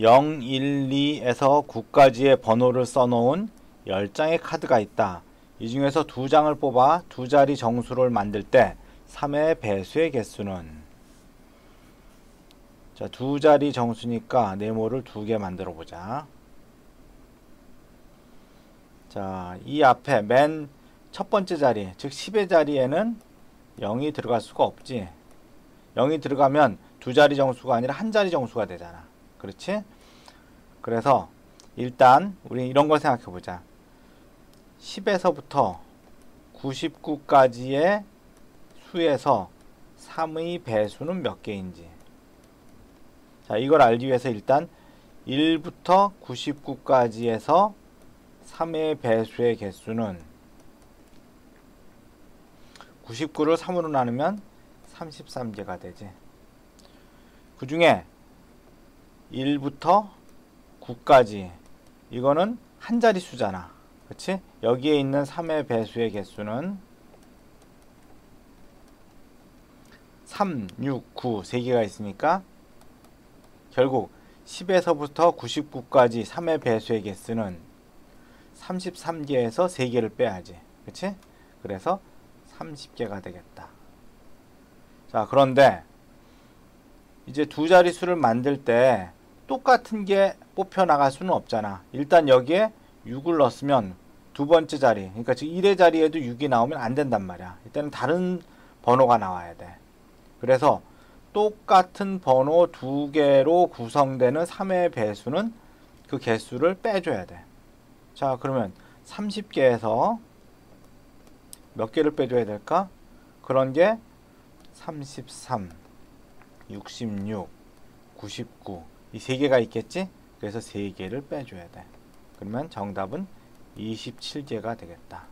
0, 1, 2에서 9까지의 번호를 써놓은 10장의 카드가 있다. 이 중에서 두 장을 뽑아 두 자리 정수를 만들 때 3의 배수의 개수는 자, 두 자리 정수니까 네모를 두 개 만들어 보자. 자, 이 앞에 맨 첫 번째 자리, 즉 10의 자리에는 0이 들어갈 수가 없지. 0이 들어가면 두 자리 정수가 아니라 한 자리 정수가 되잖아. 그렇지? 그래서 일단 우리 이런 걸 생각해 보자. 10에서부터 99까지의 수에서 3의 배수는 몇 개인지. 자, 이걸 알기 위해서 일단 1부터 99까지에서 3의 배수의 개수는 99를 3으로 나누면 33개가 되지. 그 중에 1부터 9까지 이거는 한 자리 수잖아. 그치? 여기에 있는 3의 배수의 개수는 3, 6, 9 3개가 있으니까 결국 10에서부터 99까지 3의 배수의 개수는 33개에서 3개를 빼야지. 그치? 그래서 30개가 되겠다. 자, 그런데 이제 두 자릿수를 만들 때 똑같은 게 뽑혀 나갈 수는 없잖아. 일단 여기에 6을 넣었으면 두 번째 자리, 그러니까 지금 1의 자리에도 6이 나오면 안 된단 말이야. 일단은 다른 번호가 나와야 돼. 그래서 똑같은 번호 두 개로 구성되는 3의 배수는 그 개수를 빼줘야 돼. 자, 그러면 30개에서 몇 개를 빼줘야 될까? 그런 게 33, 66, 99, 이 세 개가 있겠지? 그래서 세 개를 빼줘야 돼. 그러면 정답은 27개가 되겠다.